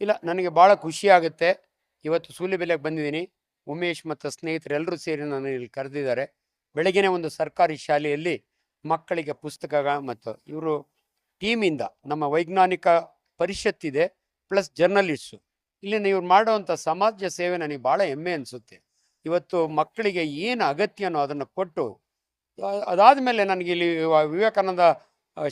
ಇಲ್ಲ, ನನಗೆ ಭಾಳ ಖುಷಿ ಆಗುತ್ತೆ. ಇವತ್ತು ಸೂಲಿಬೆಲೆಗೆ ಬಂದಿದ್ದೀನಿ. ಉಮೇಶ್ ಮತ್ತು ಸ್ನೇಹಿತರೆಲ್ಲರೂ ಸೇರಿ ನನ್ನ ಇಲ್ಲಿ ಕರೆದಿದ್ದಾರೆ. ಬೆಳಗ್ಗೆನೇ ಒಂದು ಸರ್ಕಾರಿ ಶಾಲೆಯಲ್ಲಿ ಮಕ್ಕಳಿಗೆ ಪುಸ್ತಕ ಮತ್ತು ಇವರು ಟೀಮಿಂದ ನಮ್ಮ ವೈಜ್ಞಾನಿಕ ಪರಿಷತ್ತಿದೆ ಪ್ಲಸ್ ಜರ್ನಲಿಸ್ಟು. ಇಲ್ಲಿನ ಇವ್ರು ಮಾಡುವಂಥ ಸಮಾಜ ಸೇವೆ ನನಗೆ ಭಾಳ ಹೆಮ್ಮೆ ಅನಿಸುತ್ತೆ. ಇವತ್ತು ಮಕ್ಕಳಿಗೆ ಏನು ಅಗತ್ಯನೋ ಅದನ್ನು ಕೊಟ್ಟು, ಅದಾದ ಮೇಲೆ ನನಗೆ ಇಲ್ಲಿ ವಿವೇಕಾನಂದ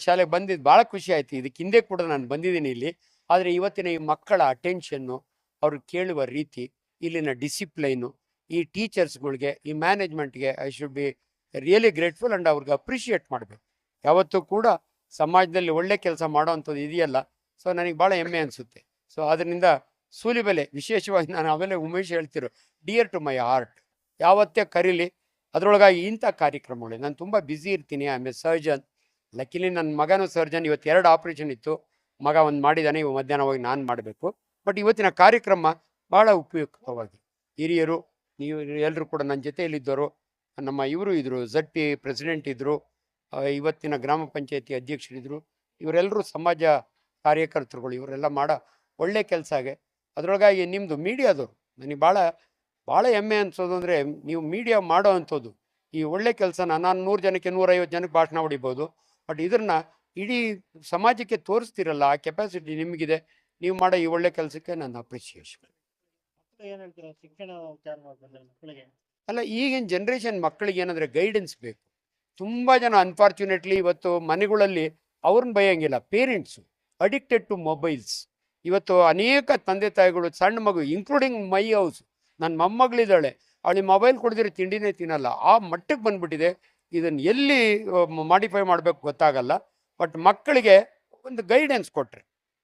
ಶಾಲೆಗೆ ಬಂದಿದ್ದು ಭಾಳ ಖುಷಿ ಆಯಿತು. ಇದಕ್ಕೆ ಹಿಂದೆ ಕೂಡ ನಾನು ಬಂದಿದ್ದೀನಿ ಇಲ್ಲಿ. ಆದರೆ ಇವತ್ತಿನ ಈ ಮಕ್ಕಳ ಅಟೆನ್ಷನ್ನು ಅವರು ಕೇಳುವ ರೀತಿ, ಇಲ್ಲಿನ ಡಿಸಿಪ್ಲೈನು ಈ ಟೀಚರ್ಸ್ಗಳಿಗೆ ಈ ಮ್ಯಾನೇಜ್ಮೆಂಟ್ಗೆ I should be really grateful and ಅವ್ರಿಗೆ ಅಪ್ರಿಷಿಯೇಟ್ ಮಾಡಬೇಕು. ಯಾವತ್ತೂ ಕೂಡ ಸಮಾಜದಲ್ಲಿ ಒಳ್ಳೆ ಕೆಲಸ ಮಾಡೋವಂಥದ್ದು ಇದೆಯಲ್ಲ ಸೊ ನನಗೆ ಭಾಳ ಹೆಮ್ಮೆ ಅನಿಸುತ್ತೆ. ಸೊ ಅದರಿಂದ ಸೂಲಿಬೆಲೆ, ವಿಶೇಷವಾಗಿ ನಾನು ಆಮೇಲೆ ಉಮೇಶ್ ಹೇಳ್ತಿರೋ ಡಿಯರ್ ಟು ಮೈ ಹಾರ್ಟ್ ಯಾವತ್ತೇ ಕರೀಲಿ, ಅದರೊಳಗಾಗಿ ಇಂಥ ಕಾರ್ಯಕ್ರಮಗಳು. ನಾನು ತುಂಬ ಬ್ಯುಸಿ ಇರ್ತೀನಿ ಎ ಸರ್ಜನ್ ಲಕ್ಕಿಲಿ ನನ್ನ ಮಗನೂ ಸರ್ಜನ್ ಇವತ್ತು ಎರಡು ಆಪ್ರೇಷನ್ ಇತ್ತು. ಮಗ ಒಂದು ಮಾಡಿದ್ದಾನೆ ಇವು ಮಧ್ಯಾಹ್ನ ಹೋಗಿ ನಾನು ಮಾಡಬೇಕು. ಬಟ್ ಇವತ್ತಿನ ಕಾರ್ಯಕ್ರಮ ಭಾಳ ಉಪಯುಕ್ತವಾಗಿ ಹಿರಿಯರು, ನೀವು ಎಲ್ಲರೂ ಕೂಡ ನನ್ನ ಜೊತೆಯಲ್ಲಿದ್ದರು ನಮ್ಮ ಇವರು ಇದ್ದರು ಝಡ್ ಪಿ ಪ್ರೆಸಿಡೆಂಟ್ ಇದ್ದರು ಇವತ್ತಿನ ಗ್ರಾಮ ಪಂಚಾಯತಿ ಅಧ್ಯಕ್ಷರಿದ್ದರು ಇವರೆಲ್ಲರೂ ಸಮಾಜ ಕಾರ್ಯಕರ್ತರುಗಳು, ಇವರೆಲ್ಲ ಮಾಡೋ ಒಳ್ಳೆ ಕೆಲಸ ಆಗಿ. ಅದರೊಳಗಾಗಿ ನಿಮ್ಮದು ಮೀಡಿಯಾದವರು, ನನಗೆ ಭಾಳ ಭಾಳ ಹೆಮ್ಮೆ ಅನ್ಸೋದು ಅಂದರೆ ನೀವು ಮೀಡಿಯಾ ಮಾಡೋ ಅಂಥದ್ದು. ಈ ಒಳ್ಳೆ ಕೆಲಸನ ನಾನು ನೂರು ಜನಕ್ಕೆ ನೂರೈವತ್ತು ಜನಕ್ಕೆ ಭಾಷಣ ಹೊಡಿಬೋದು. ಬಟ್ ಇದನ್ನ ಇಡೀ ಸಮಾಜಕ್ಕೆ ತೋರಿಸ್ತಿರಲ್ಲ ಆ ಕೆಪಾಸಿಟಿ ನಿಮಗಿದೆ ನೀವು ಮಾಡೋ ಈ ಒಳ್ಳೆ ಕೆಲಸಕ್ಕೆ ನನ್ನ ಅಪ್ರಿಸಿಯೇಷನ್ ಅಲ್ಲ ಈಗಿನ ಜನ್ರೇಷನ್ ಮಕ್ಕಳಿಗೆ ಏನಂದ್ರೆ ಗೈಡೆನ್ಸ್ ಬೇಕು. ತುಂಬ ಜನ ಅನ್ಫಾರ್ಚುನೇಟ್ಲಿ ಇವತ್ತು ಮನೆಗಳಲ್ಲಿ ಅವ್ರನ್ನ ಬಯಂಗಿಲ್ಲ ಪೇರೆಂಟ್ಸು ಅಡಿಕ್ಟೆಡ್ ಟು ಮೊಬೈಲ್ಸ್ ಇವತ್ತು ಅನೇಕ ತಂದೆ ತಾಯಿಗಳು ಸಣ್ಣ ಮಗು ಇನ್ಕ್ಲೂಡಿಂಗ್ ಮೈ ಹೌಸ್ ನನ್ನ ಮೊಮ್ಮಗಳಿದ್ದಾಳೆ ಅವಳಿಗೆ ಮೊಬೈಲ್ ಕೊಡಿದ್ರೆ ತಿಂಡಿನೇ ತಿನ್ನಲ್ಲ ಆ ಮಟ್ಟಕ್ಕೆ ಬಂದ್ಬಿಟ್ಟಿದೆ. ಇದನ್ನು ಎಲ್ಲಿ ಮಾಡಿಫೈ ಮಾಡಬೇಕು ಗೊತ್ತಾಗಲ್ಲ. ಬಟ್ ಮಕ್ಕಳಿಗೆ ಒಂದು ಗೈಡೆನ್ಸ್ ಕೊಟ್ಟರೆ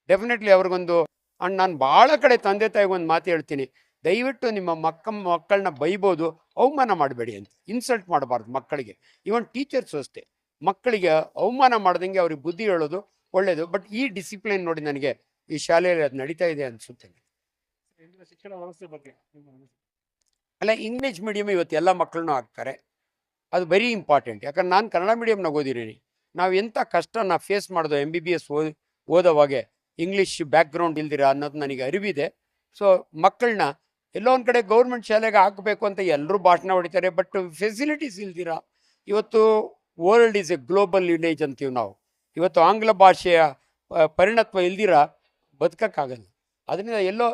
ಡೆಫಿನೆಟ್ಲಿ ಅವ್ರಿಗೊಂದು ಅಂಡ್ ನಾನು ಭಾಳ ಕಡೆ ತಂದೆ ತಾಯಿಗೆ ಒಂದು ಮಾತು ಹೇಳ್ತೀನಿ. ದಯವಿಟ್ಟು ನಿಮ್ಮ ಮಕ್ಕ ಮಕ್ಕಳನ್ನ ಬೈಬೋದು ಅವಮಾನ ಮಾಡಬೇಡಿ ಅಂತ. ಇನ್ಸಲ್ಟ್ ಮಾಡಬಾರ್ದು ಮಕ್ಕಳಿಗೆ. ಈವನ್ ಟೀಚರ್ಸ್ ಅಷ್ಟೇ. ಮಕ್ಕಳಿಗೆ ಅವಮಾನ ಮಾಡ್ದಂಗೆ ಅವ್ರಿಗೆ ಬುದ್ಧಿ ಹೇಳೋದು ಒಳ್ಳೆಯದು ಬಟ್ ಈ ಡಿಸಿಪ್ಲಿನ್ ನೋಡಿ ನನಗೆ ಈ ಶಾಲೆಯಲ್ಲಿ ಅದು ನಡೀತಾ ಇದೆ ಅನಿಸುತ್ತೆ ಶಿಕ್ಷಣ ವ್ಯವಸ್ಥೆ ಬಗ್ಗೆ ಅಲ್ಲ ಇಂಗ್ಲೀಷ್ ಮೀಡಿಯಮ್ ಇವತ್ತು ಎಲ್ಲ ಮಕ್ಕಳನ್ನೂ ಹಾಕ್ತಾರೆ. ಅದು ವೆರಿ ಇಂಪಾರ್ಟೆಂಟ್ ಯಾಕಂದ್ರೆ ನಾನು ಕನ್ನಡ ಮೀಡಿಯಮ್ನಾಗ ಓದಿದ್ದೀನಿ. ನಾವು ಎಂಥ ಕಷ್ಟನ ಫೇಸ್ ಮಾಡೋದು ಎಂ ಬಿ ಬಿ ಎಸ್ ಓದಿ ಓದೋವಾಗೆ ಇಂಗ್ಲೀಷ್ ಬ್ಯಾಕ್ಗ್ರೌಂಡ್ ಇಲ್ದಿರ ಅನ್ನೋದು ನನಗೆ ಅರಿವಿದೆ. ಸೊ ಮಕ್ಕಳನ್ನ ಎಲ್ಲೋ ಒಂದು ಕಡೆ ಗೌರ್ಮೆಂಟ್ ಶಾಲೆಗೆ ಹಾಕಬೇಕು ಅಂತ ಎಲ್ಲರೂ ಭಾಷಣ ಹೊಡಿತಾರೆ ಬಟ್ ಫೆಸಿಲಿಟೀಸ್ ಇಲ್ದಿರ ಇವತ್ತು world is a global village ಅಂತೀವಿ ನಾವು. ಇವತ್ತು ಆಂಗ್ಲ ಭಾಷೆಯ ಪರಿಣತ್ವ ಇಲ್ದಿರ ಬದುಕೋಕ್ಕಾಗಲ್ಲ. ಅದರಿಂದ ಎಲ್ಲೋ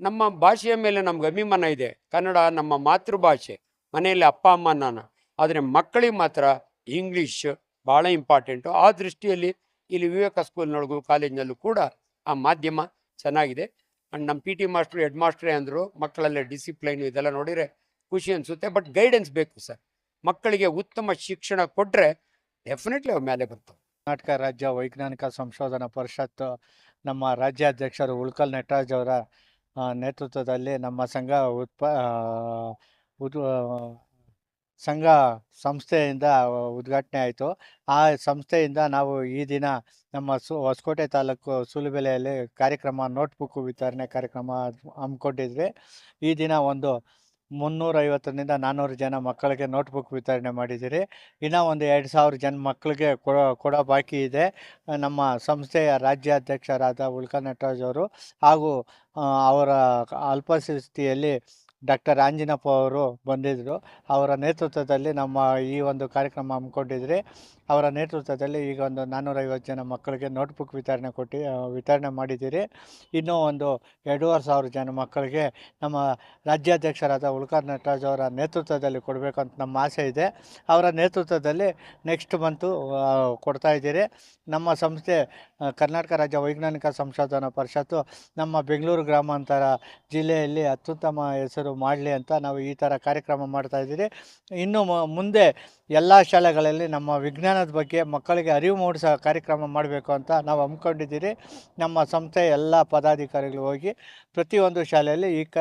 ನಮ್ಮ ಭಾಷೆಯ ಮೇಲೆ ನಮ್ಗೆ ಅಭಿಮಾನ ಇದೆ. ಕನ್ನಡ ನಮ್ಮ ಮಾತೃಭಾಷೆ, ಮನೆಯಲ್ಲಿ ಅಪ್ಪ, ಅಮ್ಮ, ನಾನು. ಆದರೆ ಮಕ್ಕಳಿಗೆ ಮಾತ್ರ ಇಂಗ್ಲೀಷ್ ಭಾಳ ಇಂಪಾರ್ಟೆಂಟು ಆ ದೃಷ್ಟಿಯಲ್ಲಿ ಇಲ್ಲಿ ವಿವೇಕ ಸ್ಕೂಲ್ನೊಳಗೂ ಕಾಲೇಜ್ನಲ್ಲೂ ಕೂಡ ಆ ಮಾಧ್ಯಮ ಚೆನ್ನಾಗಿದೆ. ಆ್ಯಂಡ್ ನಮ್ಮ ಪಿ ಟಿ ಮಾಸ್ಟ್ರು ಹೆಡ್ ಮಾಸ್ಟ್ರೇ ಅಂದರು, ಮಕ್ಕಳಲ್ಲೇ ಡಿಸಿಪ್ಲೈನು ಇದೆಲ್ಲ ನೋಡಿದರೆ ಖುಷಿ ಅನಿಸುತ್ತೆ. ಬಟ್ ಗೈಡೆನ್ಸ್ ಬೇಕು ಸರ್ ಮಕ್ಕಳಿಗೆ ಉತ್ತಮ ಶಿಕ್ಷಣ ಕೊಟ್ಟರೆ ಡೆಫಿನೆಟ್ಲಿ ಅವ್ರ ಮೇಲೆ ಬರ್ತವೆ. ಕರ್ನಾಟಕ ರಾಜ್ಯ ವೈಜ್ಞಾನಿಕ ಸಂಶೋಧನಾ ಪರಿಷತ್ ನಮ್ಮ ರಾಜ್ಯಾಧ್ಯಕ್ಷರು ಉಳ್ಕಲ್ ನಟರಾಜ್ ಅವರ ನೇತೃತ್ವದಲ್ಲಿ ನಮ್ಮ ಸಂಘ ಉತ್ಪ ಸಂಘ ಸಂಸ್ಥೆಯಿಂದ ಉದ್ಘಾಟನೆ ಆಯಿತು. ಆ ಸಂಸ್ಥೆಯಿಂದ ನಾವು ಈ ದಿನ ನಮ್ಮ ಸು ಹೊಸಕೋಟೆ ತಾಲೂಕು ಸೂಲುಬೆಲೆಯಲ್ಲಿ ಕಾರ್ಯಕ್ರಮ, ನೋಟ್ಬುಕ್ ವಿತರಣೆ ಕಾರ್ಯಕ್ರಮ ಹಮ್ಮಿಕೊಂಡಿದ್ವಿ. ಈ ದಿನ ಒಂದು ಮುನ್ನೂರೈವತ್ತರಿಂದ ನಾನ್ನೂರು ಜನ ಮಕ್ಕಳಿಗೆ ನೋಟ್ಬುಕ್ ವಿತರಣೆ ಮಾಡಿದ್ದೀರಿ. ಇನ್ನೂ ಒಂದು ಎರಡು ಸಾವಿರ ಜನ ಮಕ್ಕಳಿಗೆ ಕೊಡೋ ಕೊಡೋ ಬಾಕಿ ಇದೆ. ನಮ್ಮ ಸಂಸ್ಥೆಯ ರಾಜ್ಯಾಧ್ಯಕ್ಷರಾದ ಉಲ್ಕಾ ನಟರಾಜ್ ಅವರು ಹಾಗೂ ಅವರ ಅಲ್ಪಸ್ಥಿತಿಯಲ್ಲಿ ಡಾಕ್ಟರ್ ಆಂಜಿನಪ್ಪ ಅವರು ಬಂದಿದ್ದರು ಅವರ ನೇತೃತ್ವದಲ್ಲಿ ನಮ್ಮ ಈ ಒಂದು ಕಾರ್ಯಕ್ರಮ ಹಮ್ಮಿಕೊಂಡಿದ್ರಿ. ಅವರ ನೇತೃತ್ವದಲ್ಲಿ ಈಗ ಒಂದು ನಾನ್ನೂರೈವತ್ತು ಜನ ಮಕ್ಕಳಿಗೆ ನೋಟ್ಬುಕ್ ವಿತರಣೆ ಕೊಟ್ಟು ವಿತರಣೆ ಮಾಡಿದ್ದೀರಿ. ಇನ್ನೂ ಒಂದು ಎರಡೂವರೆ ಸಾವಿರ ಜನ ಮಕ್ಕಳಿಗೆ ನಮ್ಮ ರಾಜ್ಯಾಧ್ಯಕ್ಷರಾದ ಉಳ್ಕಾರ್ ನಟರಾಜ್ ಅವರ ನೇತೃತ್ವದಲ್ಲಿ ಕೊಡಬೇಕಂತ ನಮ್ಮ ಆಸೆ ಇದೆ. ಅವರ ನೇತೃತ್ವದಲ್ಲಿ ನೆಕ್ಸ್ಟ್ ಮಂತು ಕೊಡ್ತಾ ಇದ್ದೀರಿ. ನಮ್ಮ ಸಂಸ್ಥೆ ಕರ್ನಾಟಕ ರಾಜ್ಯ ವೈಜ್ಞಾನಿಕ ಸಂಶೋಧನಾ ಪರಿಷತ್ತು ನಮ್ಮ ಬೆಂಗಳೂರು ಗ್ರಾಮಾಂತರ ಜಿಲ್ಲೆಯಲ್ಲಿ ಅತ್ಯುತ್ತಮ ಹೆಸರು ಮಾಡಲಿ ಅಂತ ನಾವು ಈ ಥರ ಕಾರ್ಯಕ್ರಮ ಮಾಡ್ತಾ ಇದ್ದೀರಿ. ಇನ್ನು ಮುಂದೆ ಎಲ್ಲ ಶಾಲೆಗಳಲ್ಲಿ ನಮ್ಮ ವಿಜ್ಞಾನದ ಬಗ್ಗೆ ಮಕ್ಕಳಿಗೆ ಅರಿವು ಮೂಡಿಸೋ ಕಾರ್ಯಕ್ರಮ ಮಾಡಬೇಕು ಅಂತ ನಾವು ಹಮ್ಮಿಕೊಂಡಿದ್ದೀರಿ. ನಮ್ಮ ಸಂಸ್ಥೆ ಎಲ್ಲ ಪದಾಧಿಕಾರಿಗಳು ಹೋಗಿ ಪ್ರತಿಯೊಂದು ಶಾಲೆಯಲ್ಲಿ ಈ ಕ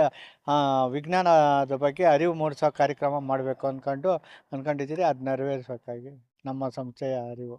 ವಿಜ್ಞಾನದ ಬಗ್ಗೆ ಅರಿವು ಮೂಡಿಸೋ ಕಾರ್ಯಕ್ರಮ ಮಾಡಬೇಕು ಅಂದ್ಕೊಂಡು ಅಂದ್ಕೊಂಡಿದ್ದೀರಿ ಅದು ನೆರವೇರಿಸೋಕ್ಕಾಗಿ ನಮ್ಮ ಸಂಸ್ಥೆಯ ಅರಿವು.